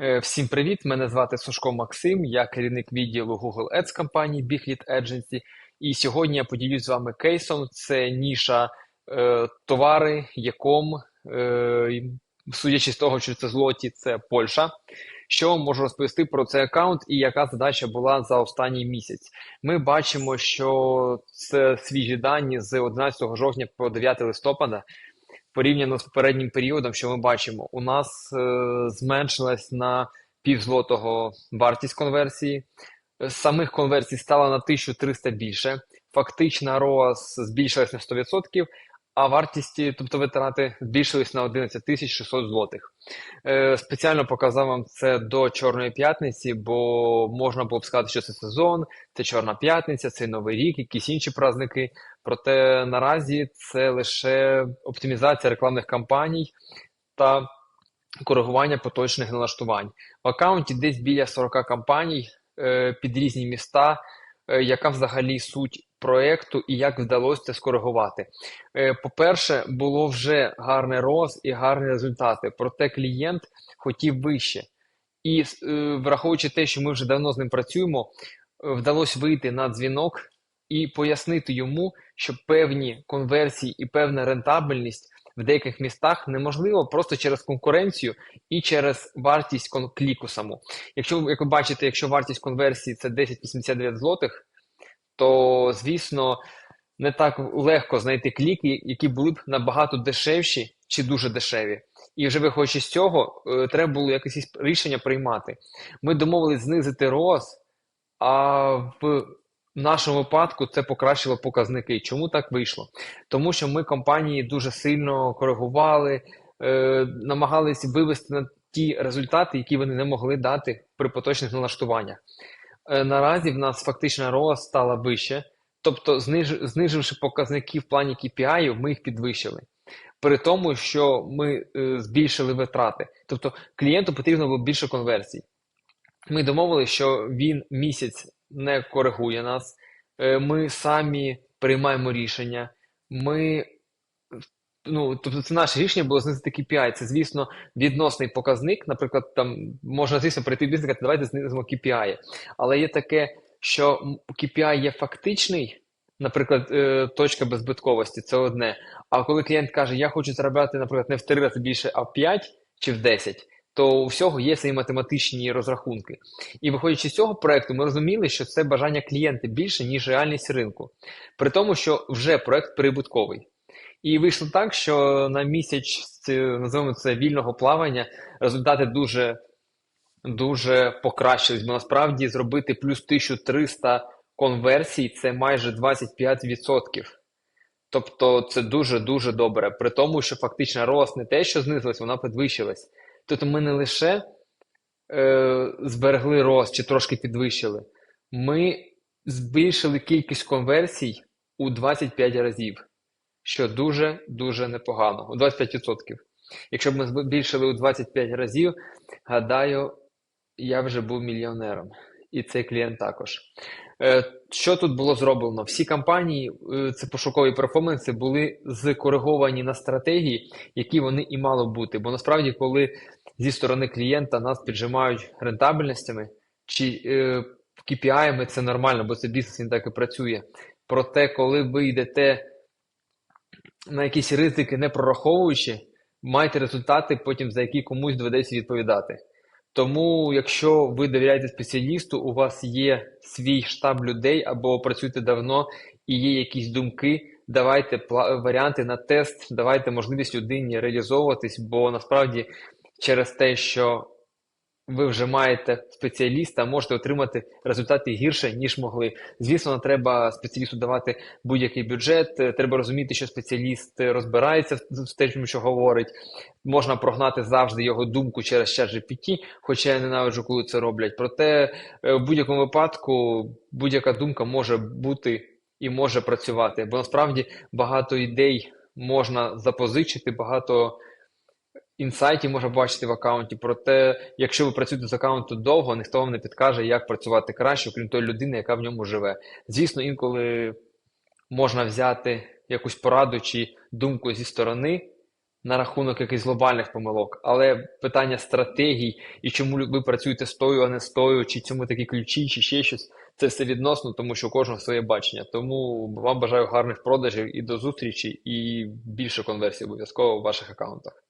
Е, Всім привіт! Мене звати Сушко Максим, я керівник відділу Google Ads компанії Big Lead Agency. І сьогодні я поділюсь з вами кейсом. Це ніша е, товари, яком, е, судячи з того, що це злоті, це Польща. Що можу розповісти про цей аккаунт і яка задача була за останній місяць? Ми бачимо, що це свіжі дані з 11 жовтня по 9 листопада. Порівняно з попереднім періодом, що ми бачимо, у нас е, зменшилась на півзлотого вартість конверсії. Самих конверсій стало на 1300 більше. Фактична ROAS збільшилась на 100%, а вартість, тобто витрати, збільшились на 11 600 злотих. Е, Спеціально показав вам це до Чорної п'ятниці, бо можна було б сказати, що це сезон, це Чорна п'ятниця, це Новий рік, якісь інші праздники. Проте наразі це лише оптимізація рекламних кампаній та коригування поточних налаштувань. В аккаунті десь біля 40 кампаній е, під різні міста. Е, яка взагалі суть проекту і як вдалося це скоригувати? Е, По-перше, було вже гарний роз і гарні результати, проте клієнт хотів вище. І е, враховуючи те, що ми вже давно з ним працюємо, е, вдалося вийти на дзвінок і пояснити йому, що певні конверсії і певна рентабельність в деяких містах неможливо просто через конкуренцію і через вартість кліку саму. Якщо як ви бачите, якщо вартість конверсії це 10,89 злотих, то звісно не так легко знайти кліки, які були б набагато дешевші чи дуже дешеві. І вже виходячи з цього, е, треба було якесь рішення приймати. Ми домовились знизити ROAS, а в нашому випадку це покращило показники. Чому так вийшло? Тому що ми компанії дуже сильно коригували, е, намагалися вивести на ті результати, які вони не могли дати при поточних налаштуваннях. Е, наразі в нас фактична ROAS стала вище, тобто зниж, зниживши показники в плані KPI, ми їх підвищили. При тому, що ми е, збільшили витрати. Тобто клієнту потрібно було більше конверсій. Ми домовилися, що він місяць не коригує нас, е, ми самі приймаємо рішення. Ми, ну, тобто це наше рішення було знизити KPI. Це, звісно, відносний показник. Наприклад, там можна, звісно, прийти в бізнес і сказати, давайте знизимо KPI. Але є таке, що KPI є фактичний, наприклад, е, точка беззбитковості це одне. А коли клієнт каже, я хочу заробляти, наприклад, не в 3 рази більше, а в 5 чи в 10, то у всього є свої математичні розрахунки. І виходячи з цього проекту, ми розуміли, що це бажання клієнта більше, ніж реальність ринку. При тому, що вже проект прибутковий. І вийшло так, що на місяць, називаємо це вільного плавання, результати дуже, дуже покращились, бо насправді зробити плюс 1300 конверсій це майже 25%. Тобто це дуже-дуже добре. При тому, що фактично рост не те, що знизилась, вона підвищилась. Тобто ми не лише е, зберегли рост чи трошки підвищили, ми збільшили кількість конверсій у 25 разів, що дуже-дуже непогано, у 25%. Якщо б ми збільшили у 25 разів, гадаю, я вже був мільйонером. І цей клієнт також. Е, Що тут було зроблено? Всі кампанії, е, це пошукові перформанси, були закориговані на стратегії, які вони і мали бути. Бо насправді, коли зі сторони клієнта нас піджимають рентабельностями чи е, KPI-ми, це нормально, бо це бізнес він так і працює. Проте, коли ви йдете на якісь ризики, не прораховуючи, маєте результати, потім за які комусь доведеться відповідати. Тому, якщо ви довіряєте спеціалісту, у вас є свій штаб людей або працюєте давно і є якісь думки, давайте варіанти на тест, давайте можливість людині реалізовуватись, бо насправді через те, що ви вже маєте спеціаліста, можете отримати результати гірше, ніж могли. Звісно, треба спеціалісту давати будь-який бюджет. е, Треба розуміти, що спеціаліст е, розбирається в в те, що говорить. Можна прогнати завжди його думку через ChatGPT, хоча я ненавиджу, коли це роблять. Проте е, в будь-якому випадку будь-яка думка може бути і може працювати. Бо насправді багато ідей можна запозичити, багато інсайтів можна бачити в аккаунті. Проте, якщо ви працюєте з аккаунту довго, ніхто вам не підкаже, як працювати краще, окрім тої людини, яка в ньому живе. Звісно, інколи можна взяти якусь пораду чи думку зі сторони, на рахунок якихось глобальних помилок, але питання стратегій і чому ви працюєте з тою, а не з тою, чи цьому такі ключі, чи ще щось. Це все відносно, тому що кожного своє бачення. Тому вам бажаю гарних продажів і до зустрічі, і більше конверсій обов'язково в ваших аккаунтах.